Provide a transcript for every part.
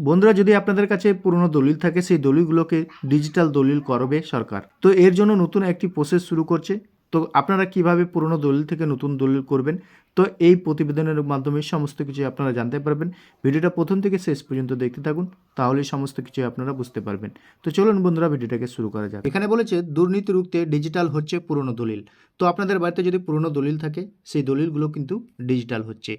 বন্ধুরা, যদি আপনাদের কাছে পুরনো দলিল থাকে, সেই দলিলগুলোকে ডিজিটাল দলিল করবে সরকার। তো এর জন্য নতুন একটি প্রসেস শুরু করছে। তো আপনারা কীভাবে পুরনো দলিল থেকে নতুন দলিল করবেন? তো এই প্রতিবেদনের মাধ্যমে সমস্ত কিছু আপনারা জানতে পারবেন। ভিডিওটা প্রথম থেকে শেষ পর্যন্ত দেখতে থাকুন, তাহলে সমস্ত কিছু আপনারা বুঝতে পারবেন। তো চলুন বন্ধুরা, ভিডিওটাকে শুরু করা যাক। এখানে বলেছে, দুর্নীতি রুখতে ডিজিটাল হচ্ছে পুরনো দলিল। তো আপনাদের বাড়িতে যদি পুরনো দলিল থাকে, সেই দলিলগুলো কিন্তু ডিজিটাল হচ্ছে।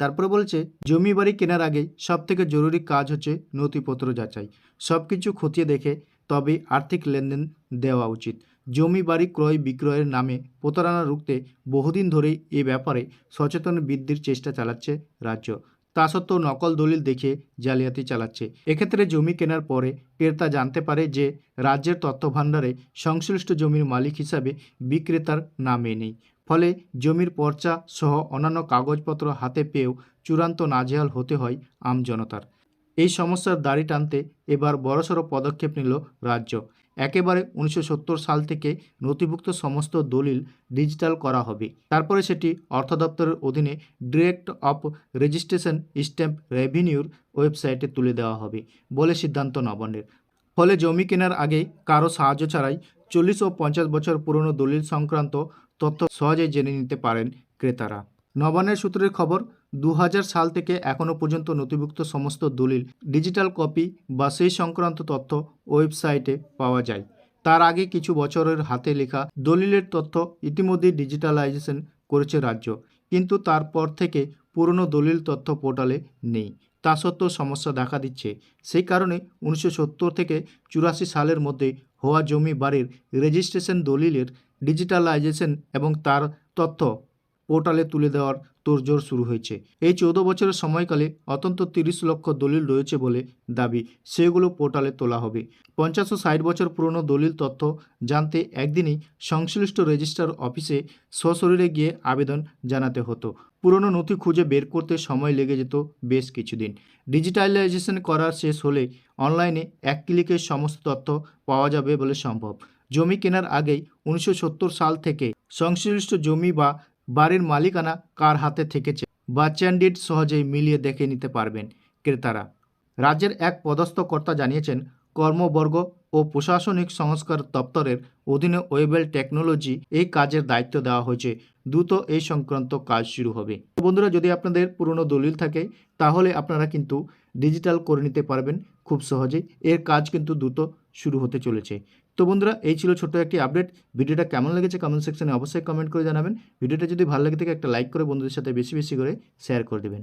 তারপরে বলছে, জমি বাড়ি কেনার আগে সব থেকে জরুরি কাজ হচ্ছে নথিপত্র যাচাই। সব কিছু খতিয়ে দেখে তবে আর্থিক লেনদেন দেওয়া উচিত। জমি বাড়ি ক্রয় বিক্রয়ের নামে প্রতারণা রুখতে বহুদিন ধরেই এ ব্যাপারে সচেতন বৃদ্ধির চেষ্টা চালাচ্ছে রাজ্য। তা সত্ত্বেও নকল দলিল দেখে জালিয়াতি চালাচ্ছে। এক্ষেত্রে জমি কেনার পরে ক্রেতা জানতে পারে যে রাজ্যের তথ্য ভাণ্ডারে সংশ্লিষ্ট জমির মালিক হিসাবে বিক্রেতার নামে নেই। ফলে জমির পর্চা সহ অন্যান্য কাগজপত্র হাতে পেয়েও চূড়ান্ত নাজেহাল হতে হয় আমজনতার এই সমস্যার দাড়ি টানতে এবার বড়সড় পদক্ষেপ নিল রাজ্য। একেবারে উনিশশো সত্তর সাল থেকে নথিভুক্ত সমস্ত দলিল ডিজিটাল করা হবে। তারপরে সেটি অর্থ দপ্তরের অধীনে ডিরেক্ট অফ রেজিস্ট্রেশন স্ট্যাম্প রেভিনিউর ওয়েবসাইটে তুলে দেওয়া হবে বলে সিদ্ধান্ত নবান্নের। ফলে জমি কেনার আগে কারও সাহায্য ছাড়াই চল্লিশ ও পঞ্চাশ বছর পুরনো দলিল সংক্রান্ত তথ্য সহজেই জেনে নিতে পারেন ক্রেতারা। নবান্নের সূত্রের খবর দু হাজার সাল থেকে এখনও পর্যন্ত নথিভুক্ত সমস্ত দলিল, ডিজিটাল কপি বা সেই সংক্রান্ত তথ্য ওয়েবসাইটে পাওয়া যায়। তার আগে কিছু বছরের হাতে লেখা দলিলের তথ্য ইতিমধ্যে ডিজিটালাইজেশন করেছে রাজ্য। কিন্তু তারপর থেকে পুরনো দলিল তথ্য পোর্টালে নেই। তা সত্ত্বেও সমস্যা দেখা দিচ্ছে। সেই কারণে উনিশশো সত্তর থেকে চুরাশি সালের মধ্যে হওয়া জমি বাড়ির রেজিস্ট্রেশন দলিলের ডিজিটালাইজেশন এবং তার তথ্য পোর্টালে তুলে দেওয়ার তোড়জোড় শুরু হয়েছে। এই চৌদ্দ বছরের সময়কালে অত্যন্ত তিরিশ লক্ষ দলিল রয়েছে বলে দাবি। সেগুলো পোর্টালে তোলা হবে। পঞ্চাশ ও ষাট বছর পুরনো দলিল তথ্য জানতে একদিনই সংশ্লিষ্ট রেজিস্ট্রার অফিসে সশরীরে গিয়ে আবেদন জানাতে হতো। পুরনো নথি খুঁজে বের করতে সময় লেগে যেত বেশ কিছুদিন। ডিজিটালাইজেশন করা শেষ হলে অনলাইনে এক ক্লিকে সমস্ত তথ্য পাওয়া যাবে বলে সম্ভব। জমি কেনার আগেই উনিশশো সত্তর সাল থেকে সংশ্লিষ্ট জমি বা বাড়ির মালিকানা কার হাতে থেকেছে বা চ্যান্ডিড সহজেই মিলিয়ে দেখে নিতে পারবেন ক্রেতারা। রাজ্যের এক পদস্থ কর্তা জানিয়েছেন, কর্মবর্গ ও প্রশাসনিক সংস্কার দপ্তরের অধীনে ওয়েবেল টেকনোলজি এই কাজের দায়িত্ব দেওয়া হয়েছে। দ্রুত এই সংক্রান্ত কাজ শুরু হবে। বন্ধুরা, যদি আপনাদের পুরনো দলিল থাকে, তাহলে আপনারা কিন্তু ডিজিটাল করে নিতে পারবেন খুব সহজেই। এর কাজ কিন্তু দ্রুত শুরু হতে চলেছে। তো বন্ধুরা, এই ছিল ছোট্ট একটি আপডেট। ভিডিওটা কেমন লেগেছে কমেন্ট সেকশনে অবশ্যই কমেন্ট করে জানাবেন। ভিডিওটা যদি ভালো লাগে থাকে, একটা লাইক করে বন্ধুদের সাথে বেশি বেশি করে শেয়ার করে দেবেন।